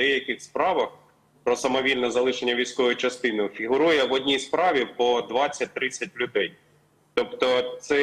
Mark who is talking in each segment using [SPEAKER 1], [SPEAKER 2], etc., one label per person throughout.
[SPEAKER 1] деяких справах про самовільне залишення військової частини фігурує в одній справі по 20-30 людей. Тобто, це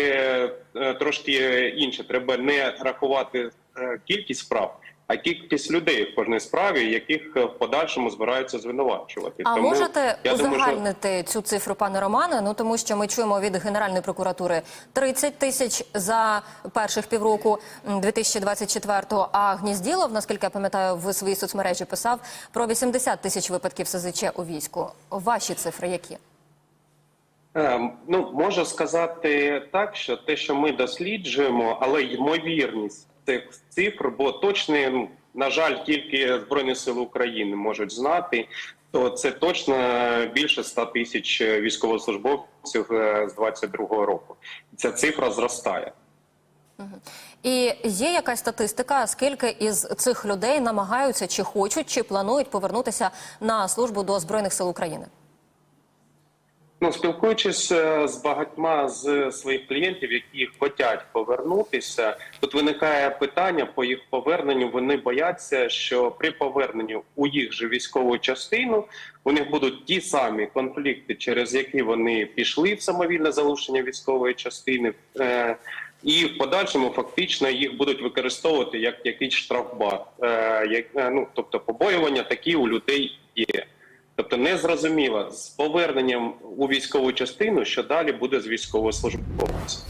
[SPEAKER 1] е, трошки інше. Треба не рахувати е, кількість справ, а кількість людей в кожній справі, яких е, в подальшому збираються звинувачувати.
[SPEAKER 2] А
[SPEAKER 1] Тому,
[SPEAKER 2] можете
[SPEAKER 1] я думаю, що-
[SPEAKER 2] узагальнити цю цифру, пане Романе? Ну тому що ми чуємо від Генеральної прокуратури 30 тисяч за перших півроку м, 2024-го, А Гнізділов, наскільки я пам'ятаю, в своїй соцмережі писав про 80 тисяч випадків СЗЧ у війську. Ваші цифри які?
[SPEAKER 1] Е, Ну, можу сказати так, що те, що ми досліджуємо, але ймовірність цих цифр, бо точно, ну, на жаль, тільки Збройні Сили України можуть знати, то це точно більше 100 тисяч військовослужбовців е, з 22-го року. Ця цифра зростає.
[SPEAKER 2] І є якась статистика, скільки із цих людей намагаються, чи хочуть, чи планують повернутися на службу до збройних сил України?
[SPEAKER 1] Ну, спілкуючись е, з багатьма з своїх клієнтів, які хочуть повернутися, тут виникає питання по їх поверненню. Вони бояться, що при поверненні у їх же військову частину у них будуть ті самі конфлікти, через які вони пішли в самовільне залишення військової частини. Е, і в подальшому фактично їх будуть використовувати як якийсь штрафбат. Е, як, ну, тобто побоювання такі у людей є. Не зрозуміло з поверненням у військову частину, що далі буде з військовослужбовцем.